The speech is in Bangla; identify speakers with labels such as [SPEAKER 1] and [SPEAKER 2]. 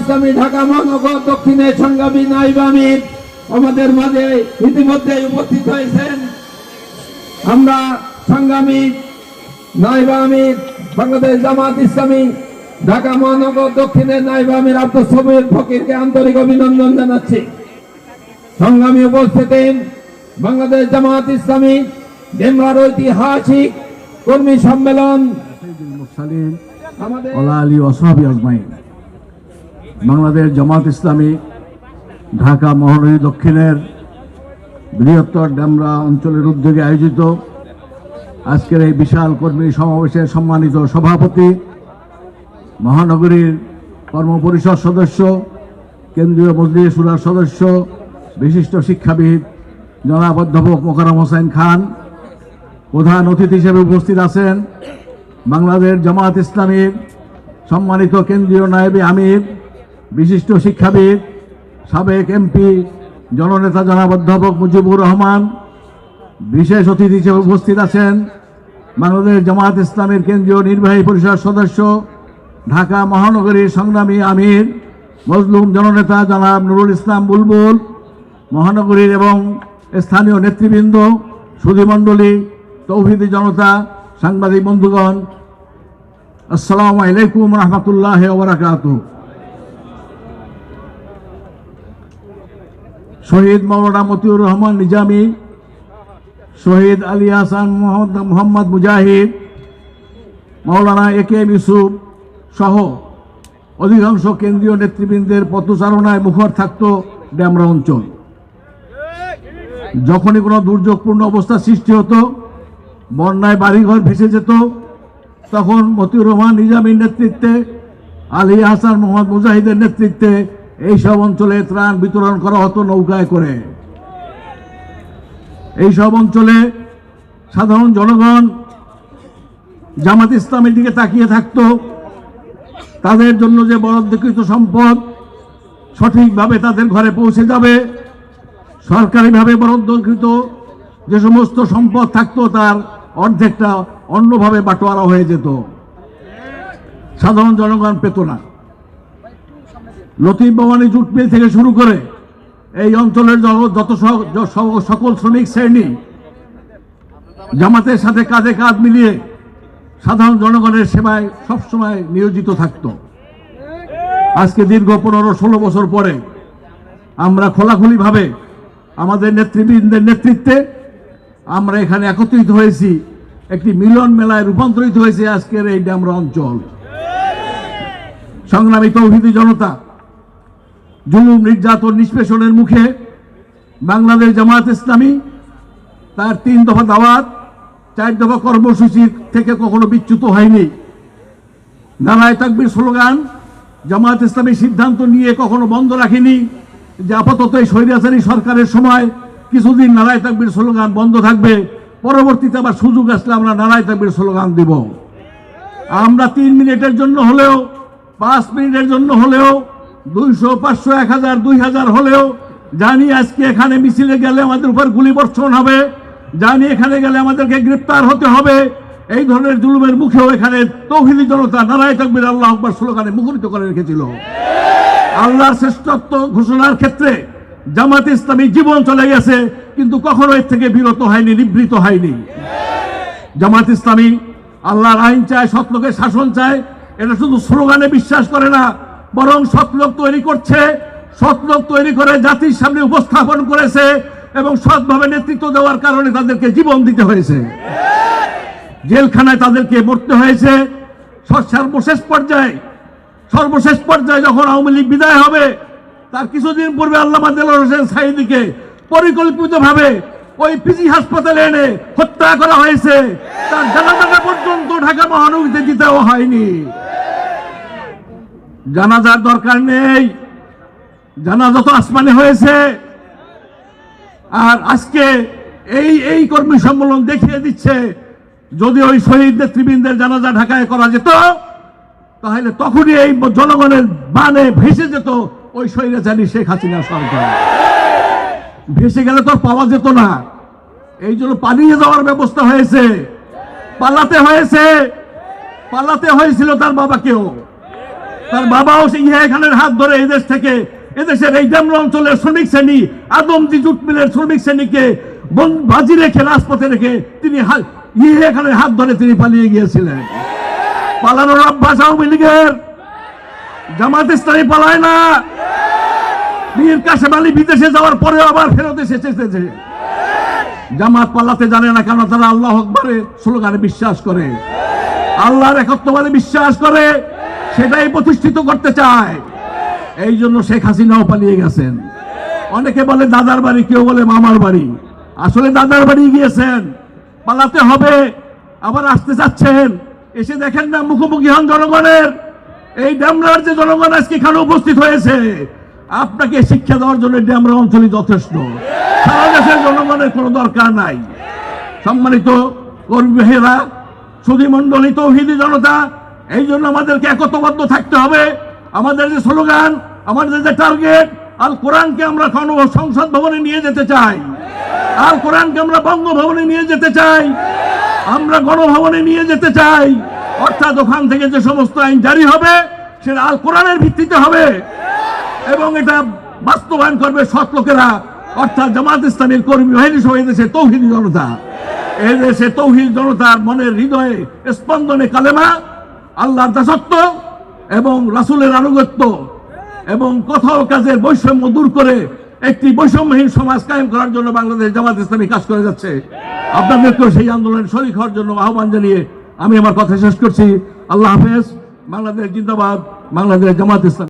[SPEAKER 1] ইসলামী ঢাকা মহানগর দক্ষিণে সংগ্রামী নাইব আমির আমাদের মাঝে ইতিমধ্যে উপস্থিত হয়েছেন। আমরা সংগ্রামী নাইব আমির বাংলাদেশ জামাত ইসলামী ঢাকা মহানগর দক্ষিণের নাইব আমির আব্দুল সবির ফকিরকে আন্তরিক অভিনন্দন জানাচ্ছি। সংগ্রামী উপস্থিতি বাংলাদেশ জামাত ইসলামী ডেমরার ঐতিহাসিক কর্মী সম্মেলন। আমাদের
[SPEAKER 2] ওলা আলী ওসহাবি আজমাইন। বাংলাদেশ জামাত ইসলামী, ঢাকা মহানগরী দক্ষিণের বৃহত্তর ডেমরা অঞ্চলের উদ্যোগে আয়োজিত আজকের এই বিশাল কর্মী সমাবেশের সম্মানিত সভাপতি, মহানগরীর কর্মপরিষদ সদস্য, কেন্দ্রীয় মজলিস সুরার সদস্য, বিশিষ্ট শিক্ষাবিদ জনাব অধ্যাপক মোকারম হোসেন খান, প্রধান অতিথি হিসেবে উপস্থিত আছেন বাংলাদেশ জামাত ইসলামীর সম্মানিত কেন্দ্রীয় নায়েবে আমির বিশিষ্ট শিক্ষাবিদ, সাবেক এমপি, জননেতা জনাব অধ্যাপক মুজিবুর রহমান, বিশেষ অতিথি হিসেবে উপস্থিত আছেন বাংলাদেশ জামায়াত ইসলামের কেন্দ্রীয় নির্বাহী পরিষদ সদস্য, ঢাকা মহানগরীর সংগ্রামী আমির, মজলুম জননেতা জনাব নুরুল ইসলাম বুলবুল, মহানগরীর এবং স্থানীয় নেতৃবৃন্দ সুধীমণ্ডলী তৌহিদি জনতা, সাংবাদিক বন্ধুগণ, আসসালামু আলাইকুম রহমতুল্লাহ ওবরাকাত শহীদ মৌলানা মতিউর রহমান নিজামী, শহীদ আলী হাসান মোহাম্মদ মোহাম্মদ মুজাহিদ, মৌলানা এ কে এম ইউসুফ সহ অধিকাংশ কেন্দ্রীয় নেতৃবৃন্দের পথচারণায় মুখর থাকত ড্যামরা অঞ্চল। যখনই কোনো দুর্যোগপূর্ণ অবস্থা সৃষ্টি হতো, বন্যায় বাড়িঘর ভেসে যেত, তখন মতিউর রহমান নিজামীর নেতৃত্বে, আলী হাসান মোহাম্মদ মুজাহিদের নেতৃত্বে এইসব অঞ্চলে ত্রাণ বিতরণ করা হতো নৌকায় করে। এইসব অঞ্চলে সাধারণ জনগণ জামাত ইসলামের দিকে তাকিয়ে থাকতো। তাদের জন্য যে বরাদ্দকৃত সম্পদ সঠিকভাবে তাদের ঘরে পৌঁছে যাবে, সরকারিভাবে বরাদ্দকৃত যে সমস্ত সম্পদ থাকতো তার অর্ধেকটা অন্যভাবে বাটোয়ারা হয়ে যেত। সাধারণ জনগণ পেত না। লতিফ ভবানী জুট মিল থেকে শুরু করে এই অঞ্চলের যত সকল শ্রমিক, শ্রেণি, জামাতের সাথে কাঁধে কাঁধ মিলিয়ে সাধারণ জনগণের সেবায় সবসময় নিয়োজিত থাকতো। আজকে দীর্ঘ পনেরো ষোলো বছর পরে আমরা খোলাখুলিভাবে আমাদের নেতৃবৃন্দের নেতৃত্বে আমরা এখানে একত্রিত হয়েছি, একটি মিলন মেলায় রূপান্তরিত হয়েছে আজকের এই ড্যামরা অঞ্চল। সংগ্রামী তৌহিদি জনতা জুলুম নির্যাতন নিষ্পেষণের মুখে বাংলাদেশ জামাত ইসলামী তার তিন দফা দাওয়াত, চার দফা কর্মসূচি থেকে কখনো বিচ্যুত হয়নি। নারায় তাকবির স্লোগান জামাত ইসলামী সিদ্ধান্ত নিয়ে কখনো বন্ধ রাখেনি, যে আপাতত এই স্বৈরাচারী সরকারের সময় কিছুদিন নারায় তাকবির স্লোগান বন্ধ থাকবে, পরবর্তীতে আবার সুযোগ আসলে আমরা নারায় তাকবির স্লোগান দিব। আমরা তিন মিনিটের জন্য হলেও, পাঁচ মিনিটের জন্য হলেও দুইশো, পাঁচশো, এক হাজার, দুই হাজার হলেও জানি আজকে এখানে মিছিলে গেলে আমাদের উপর গুলি বর্ষণ হবে। জানি এখানে গেলে আমাদেরকে গ্রেপ্তার হতে হবে। এই ধরনের জুলুমের মুখেও এখানে তৌহিদি জনতা নারায় তাকবির আল্লাহ আকবর স্লোগানে মুখরিত করে রেখেছিল। আল্লাহর শ্রেষ্ঠত্ব ঘোষণার ক্ষেত্রে জামাত ইসলামী জীবন চলে গেছে, কিন্তু কখনো এর থেকে বিরত হয়নি, নিবৃত হয়নি। জামাত ইসলামী আল্লাহর আইন চায় সৎলোকের শাসন চায়, এটা শুধু স্লোগানে বিশ্বাস করে না বরং সৎলোক তৈরি করছে, সৎলোক তৈরি করে জাতির সামনে উপস্থাপন করেছে এবং সৎভাবে নেতৃত্ব দেওয়ার কারণে তাদেরকে জীবন দিতে হয়েছে। জেলখানায় তাদেরকে মরতে হয়েছে। সর্বশেষ পর্যায়ে সর্বশেষ পর্যায়ে যখন আওয়ামী লীগ বিদায় হবে, তার কিছুদিন পূর্বে আল্লামা দেলোয়ার হোসেন সাইদিকে পরিকল্পিতভাবে ওই পিজি হাসপাতালে এনে হত্যা করা হয়েছে। তার জানাজাটা পর্যন্ত ঢাকা মহানগরীতে দিতেও হয়নি। জানাজার দরকার নেই। জানাজা তো আসমানে হয়েছে। আর আজকে এই এই কর্মী সম্মেলন দেখিয়ে দিচ্ছে, যদি ওই শহীদ নেতৃবৃন্দের জানাজা ঢাকায় করা যেত, তাহলে তখনই এই জনগণের বানে ভেসে যেত ওই স্বৈরাচারী শেখ হাসিনা সরকার। ভেসে গেলে তো পাওয়া যেত না। এই জন্য পালিয়ে যাওয়ার ব্যবস্থা হয়েছে। পালাতে হয়েছে। পালাতে হয়েছিল তার বাবাকেও তার বাবাও সেই খানের হাত ধরে এই দেশ থেকে, এদেশের এই ডেমরা অঞ্চলের শ্রমিক শ্রেণি আদমজি জুট মিলের শ্রমিক শ্রেণীকে বাজি রেখে, রাজপথে রেখে তিনি ইহা খানের হাত ধরে তিনি পালিয়ে গিয়েছিলেন। পালানোর অভ্যাস আওয়ামী লীগের। জামাত ইসলামী পালায় না। মীর কাসেম আলী বিদেশে যাওয়ার পরে আবার ফেরত এসেছে। জামাত পালাতে জানে না কেন তারা আল্লাহ আকবরের স্লোগানে বিশ্বাস করে। আল্লাহর একত্ববাদে বিশ্বাস করে। সেটাই প্রতিষ্ঠিত করতে চায়। এই জন্য শেখ হাসিনাও পালিয়ে গেছেন। অনেকে বলে দাদার বাড়ি, কেউ বলে মামার বাড়ি। আসলে দাদার বাড়ি গিয়েছেন। পালাতে হবে। আবার আসতে চাচ্ছেন। এসে দেখেন না মুখোমুখি হন জনগণের। এই ড্যামরার যে জনগণ আজকে এখানে উপস্থিত হয়েছে, আপনাকে শিক্ষা দেওয়ার জন্য ড্যামরা অঞ্চলই যথেষ্ট। সারা দেশের জনগণের কোনো দরকার নাই। সম্মানিত কর্মীরা, সুধী মন্ডলী তৌহিদি জনতা এই জন্য আমাদেরকে একতবদ্ধ থাকতে হবে। আমাদের যে স্লোগান, আমাদের যে টার্গেট, আল কোরআনকে আমরা সংসদ ভবনে নিয়ে যেতে চাই। আল কোরআনকে আমরা বঙ্গভবনে নিয়ে যেতে চাই। আমরা গণভবনে নিয়ে যেতে চাই। অর্থাৎ ওখান থেকে যে সমস্ত আইন জারি হবে, সেটা আল কোরআনের ভিত্তিতে হবে। এবং এটা বাস্তবায়ন করবে সৎ লোকেরা। অর্থাৎ জামাত ইসলামের কর্মী বাহিনী সহ এদেশে তৌহিদি জনতা। এদেশে তৌহিদ জনতার মনের হৃদয়ে স্পন্দনে কালেমা আল্লাহর দাসত্ব এবং রাসুলের আনুগত্য এবং কোথাও কাজের বৈষম্য দূর করে একটি বৈষম্যহীন সমাজ কায়েম করার জন্য বাংলাদেশ জামাত ইসলামী কাজ করে যাচ্ছে। আপনাদেরকেও সেই আন্দোলনের শরিক হওয়ার জন্য আহ্বান জানিয়ে আমি আমার কথা শেষ করছি। আল্লাহ হাফেজ। বাংলাদেশ জিন্দাবাদ। বাংলাদেশ জামাত ইসলাম।